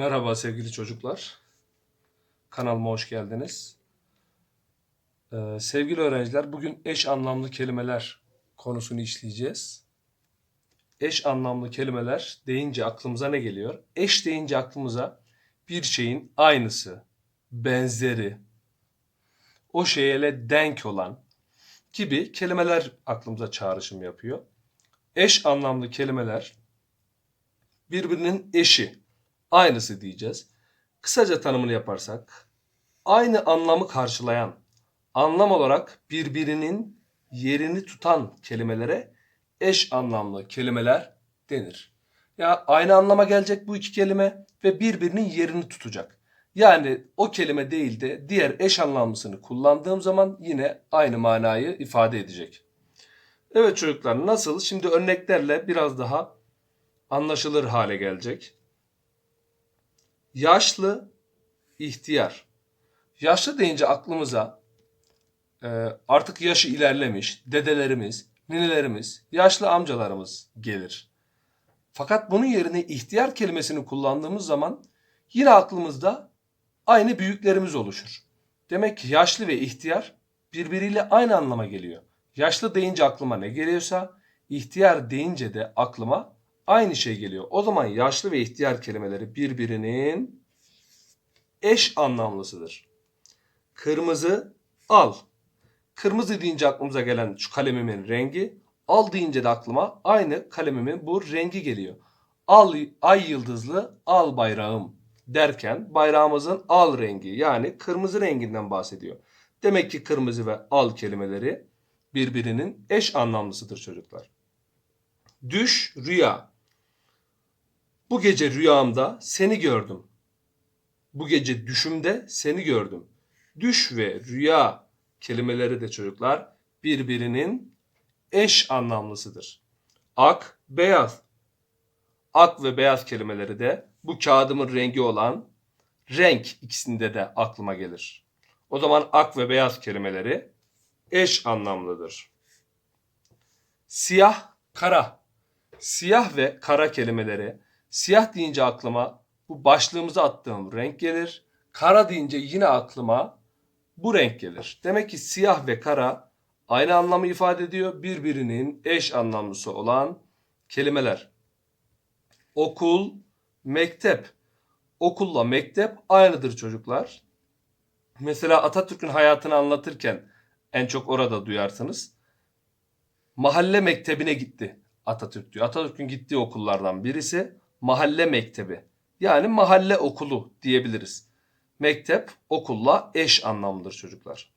Merhaba sevgili çocuklar. Kanalıma hoş geldiniz. Ee, sevgili öğrenciler, bugün eş anlamlı kelimeler konusunu işleyeceğiz. Eş anlamlı kelimeler deyince aklımıza ne geliyor? Eş deyince aklımıza bir şeyin aynısı, benzeri, o şeyle denk olan gibi kelimeler aklımıza çağrışım yapıyor. Eş anlamlı kelimeler birbirinin eşi, aynısı diyeceğiz. Kısaca tanımını yaparsak aynı anlamı karşılayan, anlam olarak birbirinin yerini tutan kelimelere eş anlamlı kelimeler denir. Ya aynı anlama gelecek bu iki kelime ve birbirinin yerini tutacak. Yani o kelime değil de diğer eş anlamlısını kullandığım zaman yine aynı manayı ifade edecek. Evet çocuklar nasıl? Şimdi örneklerle biraz daha anlaşılır hale gelecek. Yaşlı, ihtiyar. Yaşlı deyince aklımıza e, artık yaşı ilerlemiş dedelerimiz, ninelerimiz, yaşlı amcalarımız gelir. Fakat bunun yerine ihtiyar kelimesini kullandığımız zaman yine aklımızda aynı büyüklerimiz oluşur. Demek ki yaşlı ve ihtiyar birbiriyle aynı anlama geliyor. Yaşlı deyince aklıma ne geliyorsa ihtiyar deyince de aklıma aynı şey geliyor. O zaman yaşlı ve ihtiyar kelimeleri birbirinin eş anlamlısıdır. Kırmızı al. Kırmızı deyince aklımıza gelen şu kalemimin rengi, al deyince de aklıma aynı kalemimin bu rengi geliyor. Al ay yıldızlı al bayrağım derken bayrağımızın al rengi yani kırmızı renginden bahsediyor. Demek ki kırmızı ve al kelimeleri birbirinin eş anlamlısıdır çocuklar. Düş, rüya. Bu gece rüyamda seni gördüm. Bu gece düşümde seni gördüm. Düş ve rüya kelimeleri de çocuklar birbirinin eş anlamlısıdır. Ak, beyaz. Ak ve beyaz kelimeleri de bu kağıdımın rengi olan renk ikisinde de aklıma gelir. O zaman ak ve beyaz kelimeleri eş anlamlıdır. Siyah, kara. Siyah ve kara kelimeleri siyah deyince aklıma bu başlığımıza attığım renk gelir. Kara deyince yine aklıma bu renk gelir. Demek ki siyah ve kara aynı anlamı ifade ediyor. Birbirinin eş anlamlısı olan kelimeler. Okul, mektep. Okulla mektep aynıdır çocuklar. Mesela Atatürk'ün hayatını anlatırken en çok orada duyarsınız. Mahalle mektebine gitti Atatürk diyor. Atatürk'ün gittiği okullardan birisi mahalle mektebi. Yani mahalle okulu diyebiliriz. Mektep okulla eş anlamlıdır çocuklar.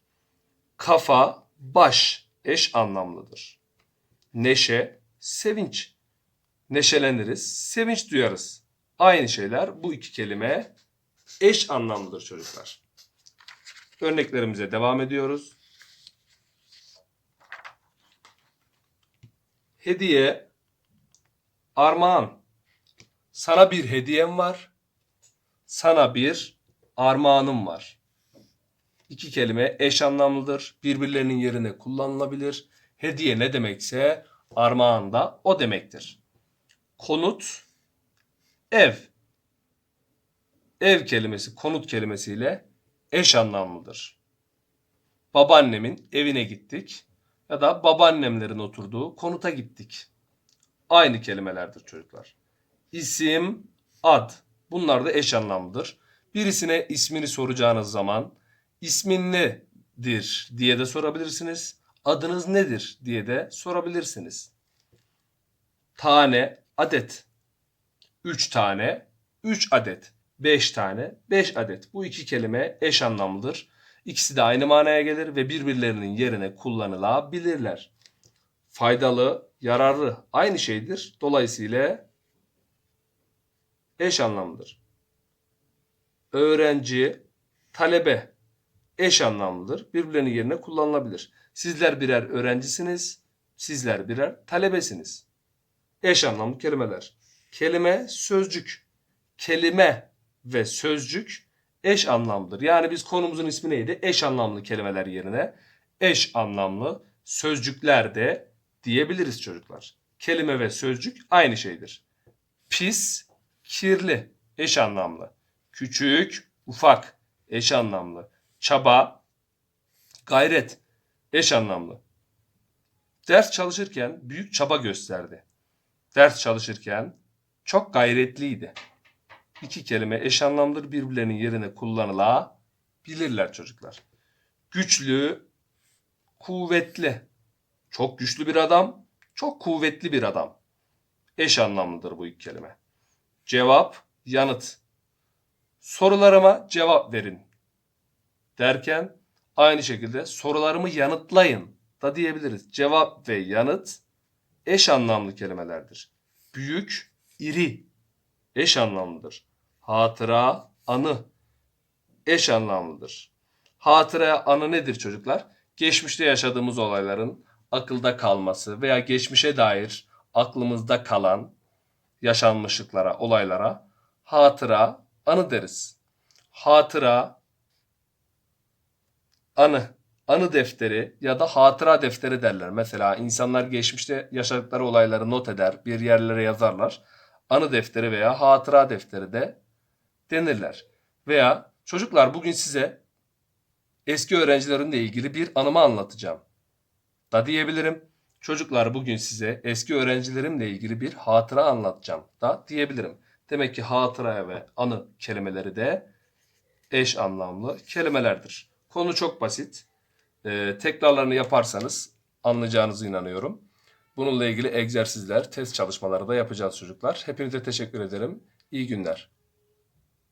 Kafa, baş eş anlamlıdır. Neşe, sevinç. Neşeleniriz, sevinç duyarız. Aynı şeyler bu iki kelime eş anlamlıdır çocuklar. Örneklerimize devam ediyoruz. Hediye, armağan. Sana bir hediyem var. Sana bir armağanım var. İki kelime eş anlamlıdır. Birbirlerinin yerine kullanılabilir. Hediye ne demekse armağan da o demektir. Konut, ev. Ev kelimesi konut kelimesiyle eş anlamlıdır. Babaannemin evine gittik ya da babaannemlerin oturduğu konuta gittik. Aynı kelimelerdir çocuklar. İsim, ad. Bunlar da eş anlamlıdır. Birisine ismini soracağınız zaman ismin nedir diye de sorabilirsiniz. Adınız nedir diye de sorabilirsiniz. Tane, adet. Üç tane, üç adet. Beş tane, beş adet. Bu iki kelime eş anlamlıdır. İkisi de aynı manaya gelir ve birbirlerinin yerine kullanılabilirler. Faydalı, yararlı aynı şeydir. Dolayısıyla eş anlamlıdır. Öğrenci, talebe eş anlamlıdır. Birbirlerinin yerine kullanılabilir. Sizler birer öğrencisiniz, sizler birer talebesiniz. Eş anlamlı kelimeler. Kelime, sözcük. Kelime ve sözcük eş anlamlıdır. Yani biz konumuzun ismi neydi? Eş anlamlı kelimeler yerine eş anlamlı sözcükler de diyebiliriz çocuklar. Kelime ve sözcük aynı şeydir. Pis, kirli. eş anlamlı. Küçük, ufak, eş anlamlı. Çaba, gayret, eş anlamlı. Ders çalışırken büyük çaba gösterdi. Ders çalışırken çok gayretliydi. İki kelime eş anlamlıdır birbirlerinin yerine kullanılabilirler çocuklar. Güçlü, kuvvetli. Çok güçlü bir adam, çok kuvvetli bir adam. Eş anlamlıdır bu iki kelime. Cevap, yanıt. Sorularıma cevap verin derken aynı şekilde sorularımı yanıtlayın da diyebiliriz. Cevap ve yanıt eş anlamlı kelimelerdir. Büyük, iri eş anlamlıdır. Hatıra, anı eş anlamlıdır. Hatıra, anı nedir çocuklar? Geçmişte yaşadığımız olayların akılda kalması veya geçmişe dair aklımızda kalan yaşanmışlıklara, olaylara hatıra, anı deriz. Hatıra, anı, anı defteri ya da hatıra defteri derler. Mesela insanlar geçmişte yaşadıkları olayları not eder, bir yerlere yazarlar. Anı defteri veya hatıra defteri de denirler. Veya çocuklar bugün size eski öğrencilerimle ilgili bir anımı anlatacağım da diyebilirim. Çocuklar bugün size eski öğrencilerimle ilgili bir hatıra anlatacağım da diyebilirim. Demek ki hatıra ve anı kelimeleri de eş anlamlı kelimelerdir. Konu çok basit. Ee, tekrarlarını yaparsanız anlayacağınızı inanıyorum. Bununla ilgili egzersizler, test çalışmaları da yapacağız çocuklar. Hepinize teşekkür ederim. İyi günler.